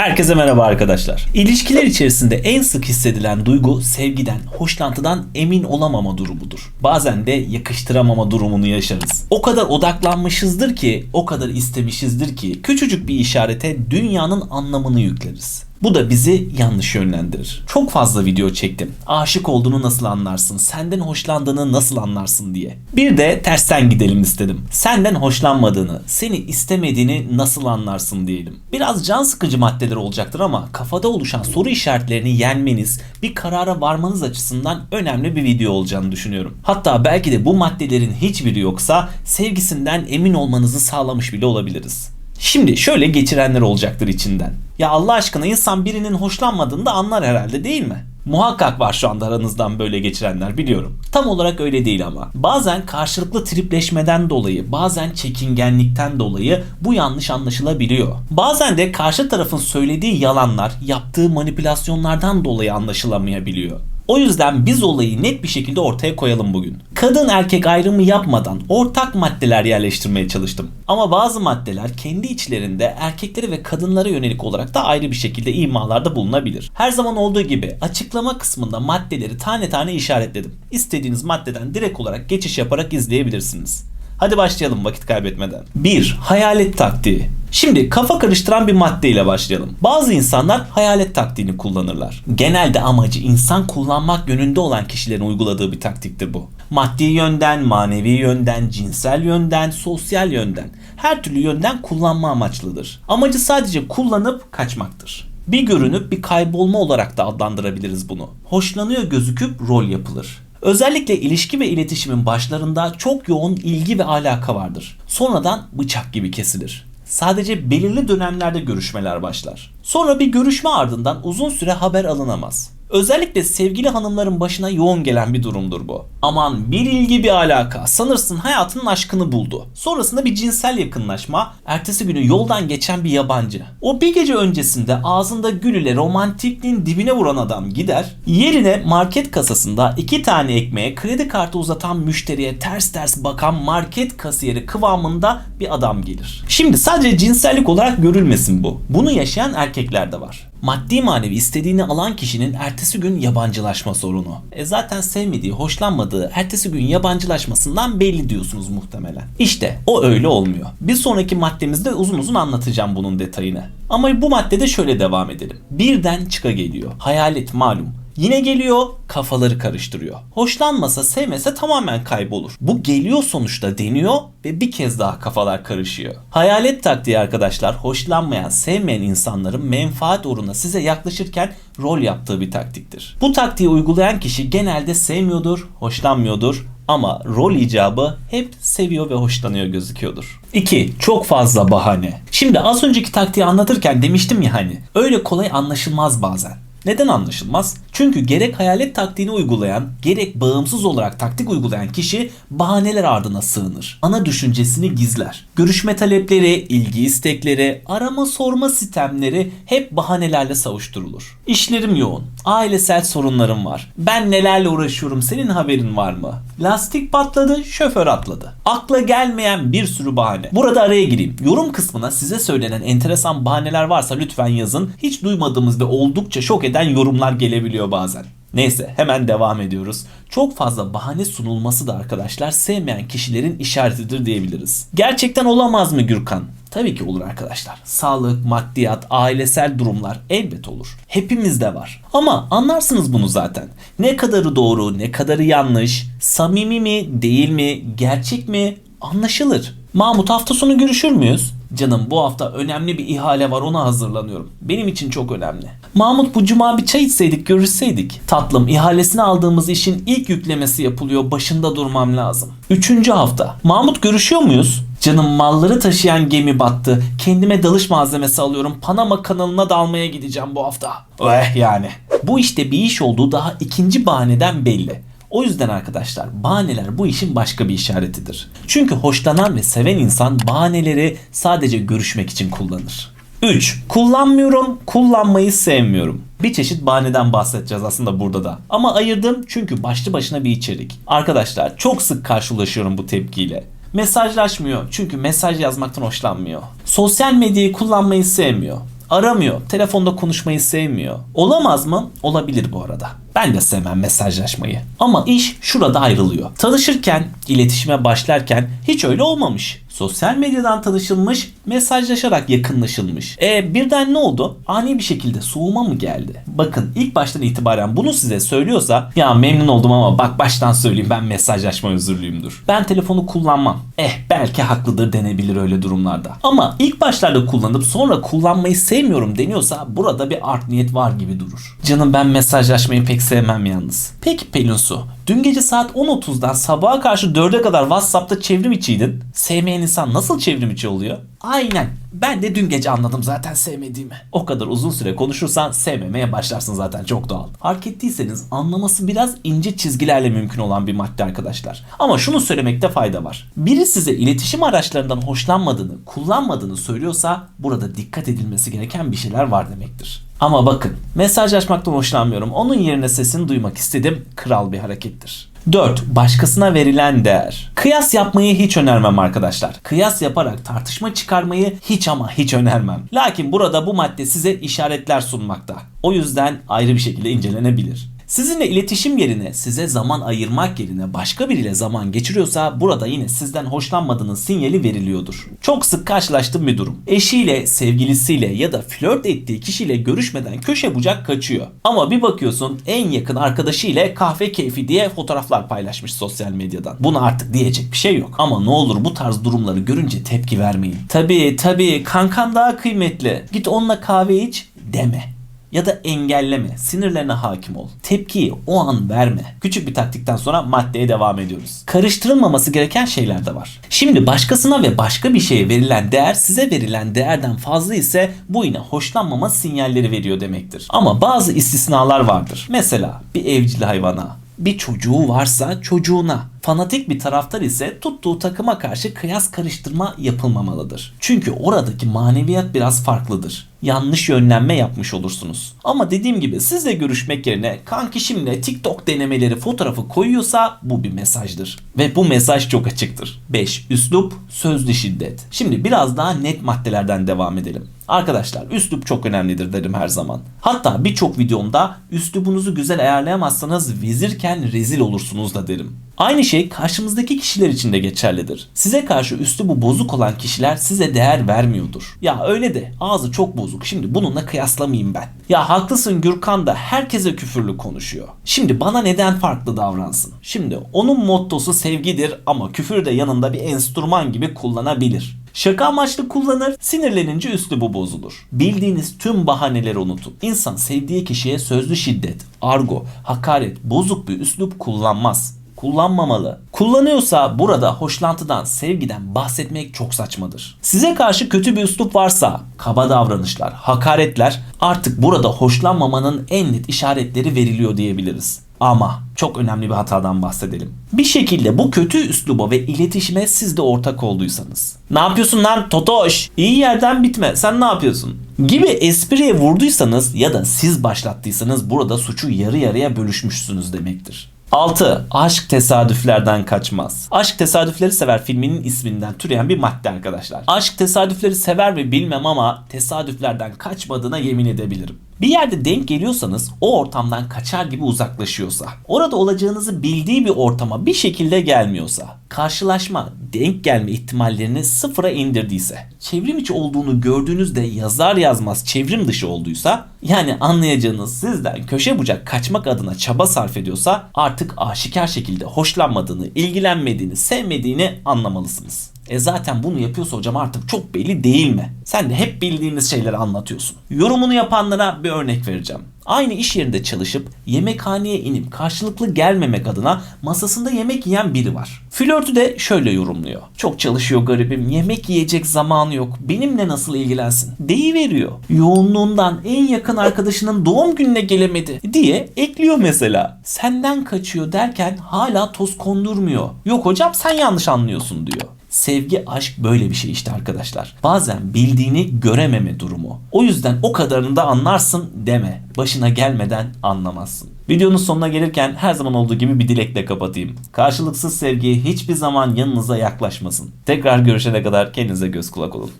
Herkese merhaba arkadaşlar. İlişkiler içerisinde en sık hissedilen duygu sevgiden, hoşlantıdan emin olamama durumudur. Bazen de yakıştıramama durumunu yaşarız. O kadar odaklanmışızdır ki, o kadar istemişizdir ki küçücük bir işarete dünyanın anlamını yükleriz. Bu da bizi yanlış yönlendirir. Çok fazla video çektim. Aşık olduğunu nasıl anlarsın? Senden hoşlandığını nasıl anlarsın diye. Bir de tersten gidelim istedim. Senden hoşlanmadığını, seni istemediğini nasıl anlarsın diyelim. Biraz can sıkıcı maddeler olacaktır ama kafada oluşan soru işaretlerini yenmeniz, bir karara varmanız açısından önemli bir video olacağını düşünüyorum. Hatta belki de bu maddelerin hiçbiri yoksa sevgisinden emin olmanızı sağlamış bile olabiliriz. Şimdi şöyle geçirenler olacaktır içinden. Ya Allah aşkına insan birinin hoşlanmadığını da anlar herhalde değil mi? Muhakkak var şu anda aranızdan böyle geçirenler biliyorum. Tam olarak öyle değil ama. Bazen karşılıklı tripleşmeden dolayı, bazen çekingenlikten dolayı bu yanlış anlaşılabiliyor. Bazen de karşı tarafın söylediği yalanlar, yaptığı manipülasyonlardan dolayı anlaşılamayabiliyor. O yüzden biz olayı net bir şekilde ortaya koyalım bugün. Kadın erkek ayrımı yapmadan ortak maddeler yerleştirmeye çalıştım. Ama bazı maddeler kendi içlerinde erkeklere ve kadınlara yönelik olarak da ayrı bir şekilde imalarda bulunabilir. Her zaman olduğu gibi açıklama kısmında maddeleri tane tane işaretledim. İstediğiniz maddeden direkt olarak geçiş yaparak izleyebilirsiniz. Hadi başlayalım vakit kaybetmeden. 1. Hayalet taktiği. Şimdi kafa karıştıran bir maddeyle başlayalım. Bazı insanlar hayalet taktiğini kullanırlar. Genelde amacı insan kullanmak yönünde olan kişilerin uyguladığı bir taktiktir bu. Maddi yönden, manevi yönden, cinsel yönden, sosyal yönden her türlü yönden kullanma amaçlıdır. Amacı sadece kullanıp kaçmaktır. Bir görünüp bir kaybolma olarak da adlandırabiliriz bunu. Hoşlanıyor gözüküp rol yapılır. Özellikle ilişki ve iletişimin başlarında çok yoğun ilgi ve alaka vardır. Sonradan bıçak gibi kesilir. Sadece belirli dönemlerde görüşmeler başlar. Sonra bir görüşme ardından uzun süre haber alınamaz. Özellikle sevgili hanımların başına yoğun gelen bir durumdur bu. Aman bir ilgi bir alaka sanırsın hayatının aşkını buldu. Sonrasında bir cinsel yakınlaşma, ertesi günü yoldan geçen bir yabancı. O bir gece öncesinde ağzında gül ile romantikliğin dibine vuran adam gider, yerine market kasasında iki tane ekmeğe kredi kartı uzatan müşteriye ters ters bakan market kasiyeri kıvamında bir adam gelir. Şimdi sadece cinsellik olarak görülmesin bu. Bunu yaşayan erkekler de var. Maddi manevi istediğini alan kişinin ertesi gün yabancılaşma sorunu. E zaten sevmediği, hoşlanmadığı ertesi gün yabancılaşmasından belli diyorsunuz muhtemelen. İşte o öyle olmuyor. Bir sonraki maddemizde uzun uzun anlatacağım bunun detayını. Ama bu maddede şöyle devam edelim. Birden çıka geliyor. Hayalet malum. Yine geliyor, kafaları karıştırıyor. Hoşlanmasa, sevmese tamamen kaybolur. Bu geliyor sonuçta deniyor ve bir kez daha kafalar karışıyor. Hayalet taktiği arkadaşlar, hoşlanmayan, sevmeyen insanların menfaat uğruna size yaklaşırken rol yaptığı bir taktiktir. Bu taktiği uygulayan kişi genelde sevmiyordur, hoşlanmıyordur ama rol icabı hep seviyor ve hoşlanıyor gözüküyordur. 2. Çok fazla bahane. Şimdi az önceki taktiği anlatırken demiştim ya hani öyle kolay anlaşılmaz bazen. Neden anlaşılmaz? Çünkü gerek hayalet taktiğini uygulayan, gerek bağımsız olarak taktik uygulayan kişi bahaneler ardına sığınır. Ana düşüncesini gizler. Görüşme talepleri, ilgi istekleri, arama sorma sistemleri hep bahanelerle savuşturulur. İşlerim yoğun, ailesel sorunlarım var. Ben nelerle uğraşıyorum senin haberin var mı? Lastik patladı, şoför atladı. Akla gelmeyen bir sürü bahane. Burada araya gireyim. Yorum kısmına size söylenen enteresan bahaneler varsa lütfen yazın. Hiç duymadığımız ve oldukça şok eden yorumlar gelebiliyor bazen. Neyse hemen devam ediyoruz. Çok fazla bahane sunulması da arkadaşlar sevmeyen kişilerin işaretidir diyebiliriz. Gerçekten olamaz mı Gürkan? Tabii ki olur arkadaşlar. Sağlık, maddiyat, ailesel durumlar elbet olur. Hepimizde var. Ama anlarsınız bunu zaten. Ne kadarı doğru, ne kadarı yanlış, samimi mi, değil mi, gerçek mi anlaşılır. Mahmut hafta sonu görüşür müyüz? Canım bu hafta önemli bir ihale var ona hazırlanıyorum. Benim için çok önemli. Mahmut bu cuma bir çay içseydik görüşseydik. Tatlım ihalesini aldığımız işin ilk yüklemesi yapılıyor. Başında durmam lazım. Üçüncü hafta. Mahmut görüşüyor muyuz? Canım malları taşıyan gemi battı. Kendime dalış malzemesi alıyorum. Panama kanalına dalmaya gideceğim bu hafta. Eh yani. Bu işte bir iş olduğu daha ikinci bahaneden belli. O yüzden arkadaşlar bahaneler bu işin başka bir işaretidir. Çünkü hoşlanan ve seven insan bahaneleri sadece görüşmek için kullanır. 3. Kullanmıyorum, kullanmayı sevmiyorum. Bir çeşit bahaneden bahsedeceğiz aslında burada da. Ama ayırdım çünkü başlı başına bir içerik. Arkadaşlar çok sık karşılaşıyorum bu tepkiyle. Mesajlaşmıyor çünkü mesaj yazmaktan hoşlanmıyor. Sosyal medyayı kullanmayı sevmiyor. Aramıyor. Telefonda konuşmayı sevmiyor. Olamaz mı? Olabilir bu arada. Ben de sevmem mesajlaşmayı. Ama iş şurada ayrılıyor. Tanışırken, iletişime başlarken hiç öyle olmamış. Sosyal medyadan tanışılmış, mesajlaşarak yakınlaşılmış. E birden ne oldu? Ani bir şekilde soğuma mı geldi? Bakın ilk baştan itibaren bunu size söylüyorsa ya memnun oldum ama bak baştan söyleyeyim ben mesajlaşma özürlüyümdür. Ben telefonu kullanmam. Eh belki haklıdır denebilir öyle durumlarda. Ama ilk başlarda kullanıp sonra kullanmayı sevmiyorum deniyorsa burada bir art niyet var gibi durur. Canım ben mesajlaşmayı pek sevmem yalnız. Peki Pelin Su, dün gece saat 10.30'dan sabaha karşı 4'e kadar WhatsApp'ta çevrim içiydin. Sevmeyen insan nasıl çevrim içi oluyor? Aynen. Ben de dün gece anladım zaten sevmediğimi. O kadar uzun süre konuşursan sevmemeye başlarsın zaten çok doğal. Fark ettiyseniz anlaması biraz ince çizgilerle mümkün olan bir madde arkadaşlar. Ama şunu söylemekte fayda var. Biri size iletişim araçlarından hoşlanmadığını, kullanmadığını söylüyorsa burada dikkat edilmesi gereken bir şeyler var demektir. Ama bakın mesajlaşmaktan hoşlanmıyorum. Onun yerine sesini duymak istedim. Kral bir harekettir. 4. Başkasına verilen değer. Kıyas yapmayı hiç önermem arkadaşlar. Kıyas yaparak tartışma çıkarmayı hiç ama hiç önermem. Lakin burada bu madde size işaretler sunmakta. O yüzden ayrı bir şekilde incelenebilir. Sizinle iletişim yerine size zaman ayırmak yerine başka biriyle zaman geçiriyorsa burada yine sizden hoşlanmadığının sinyali veriliyordur. Çok sık karşılaştığım bir durum. Eşiyle, sevgilisiyle ya da flört ettiği kişiyle görüşmeden köşe bucak kaçıyor. Ama bir bakıyorsun en yakın arkadaşıyla kahve keyfi diye fotoğraflar paylaşmış sosyal medyadan. Buna artık diyecek bir şey yok. Ama ne olur bu tarz durumları görünce tepki vermeyin. Tabii tabii kankan daha kıymetli. Git onunla kahve iç deme ya da engelleme. Sinirlerine hakim ol. Tepkiyi o an verme. Küçük bir taktikten sonra maddeye devam ediyoruz. Karıştırılmaması gereken şeyler de var. Şimdi başkasına ve başka bir şeye verilen değer size verilen değerden fazla ise bu yine hoşlanmama sinyalleri veriyor demektir. Ama bazı istisnalar vardır. Mesela bir evcil hayvana, bir çocuğu varsa çocuğuna. Fanatik bir taraftar ise tuttuğu takıma karşı kıyas karıştırma yapılmamalıdır. Çünkü oradaki maneviyat biraz farklıdır. Yanlış yönlenme yapmış olursunuz. Ama dediğim gibi sizle görüşmek yerine kanki şimdi TikTok denemeleri fotoğrafı koyuyorsa bu bir mesajdır. Ve bu mesaj çok açıktır. 5. Üslup, sözlü şiddet. Şimdi biraz daha net maddelerden devam edelim. Arkadaşlar üslup çok önemlidir derim her zaman. Hatta birçok videomda üslubunuzu güzel ayarlayamazsanız vezirken rezil olursunuz da derim. Aynı şey karşımızdaki kişiler için de geçerlidir. Size karşı üslubu bozuk olan kişiler size değer vermiyordur. Ya öyle de ağzı çok bozuk. Şimdi bununla kıyaslamayayım ben. Ya haklısın Gürkan da herkese küfürlü konuşuyor. Şimdi bana neden farklı davransın? Şimdi onun mottosu sevgidir ama küfür de yanında bir enstrüman gibi kullanabilir. Şaka amaçlı kullanır, sinirlenince üslubu bozulur. Bildiğiniz tüm bahaneleri unutun. İnsan sevdiği kişiye sözlü şiddet, argo, hakaret, bozuk bir üslup kullanmaz kullanmamalı. Kullanıyorsa burada hoşlantıdan, sevgiden bahsetmek çok saçmadır. Size karşı kötü bir üslup varsa, kaba davranışlar, hakaretler artık burada hoşlanmamanın en net işaretleri veriliyor diyebiliriz. Ama çok önemli bir hatadan bahsedelim. Bir şekilde bu kötü üsluba ve iletişime siz de ortak olduysanız. Ne yapıyorsun lan Totoş? İyi yerden bitme. Sen ne yapıyorsun? Gibi espriye vurduysanız ya da siz başlattıysanız burada suçu yarı yarıya bölüşmüşsünüz demektir. 6. Aşk tesadüflerden kaçmaz. Aşk tesadüfleri sever filminin isminden türeyen bir madde arkadaşlar. Aşk tesadüfleri sever mi bilmem ama tesadüflerden kaçmadığına yemin edebilirim. Bir yerde denk geliyorsanız o ortamdan kaçar gibi uzaklaşıyorsa, orada olacağınızı bildiği bir ortama bir şekilde gelmiyorsa, karşılaşma, denk gelme ihtimallerini sıfıra indirdiyse, çevrim içi olduğunu gördüğünüzde yazar yazmaz çevrim dışı olduysa, yani anlayacağınız sizden köşe bucak kaçmak adına çaba sarf ediyorsa artık aşikar şekilde hoşlanmadığını, ilgilenmediğini, sevmediğini anlamalısınız. E zaten bunu yapıyorsa hocam artık çok belli değil mi? Sen de hep bildiğimiz şeyleri anlatıyorsun. Yorumunu yapanlara bir örnek vereceğim. Aynı iş yerinde çalışıp yemekhaneye inip karşılıklı gelmemek adına masasında yemek yiyen biri var. Flörtü de şöyle yorumluyor. Çok çalışıyor garibim. Yemek yiyecek zamanı yok. Benimle nasıl ilgilensin? veriyor. Yoğunluğundan en yakın arkadaşının doğum gününe gelemedi diye ekliyor mesela. Senden kaçıyor derken hala toz kondurmuyor. Yok hocam sen yanlış anlıyorsun diyor. Sevgi, aşk böyle bir şey işte arkadaşlar. Bazen bildiğini görememe durumu. O yüzden o kadarını da anlarsın deme. Başına gelmeden anlamazsın. Videonun sonuna gelirken her zaman olduğu gibi bir dilekle kapatayım. Karşılıksız sevgi hiçbir zaman yanınıza yaklaşmasın. Tekrar görüşene kadar kendinize göz kulak olun.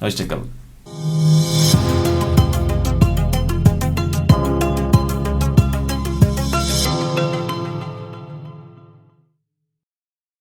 Hoşçakalın.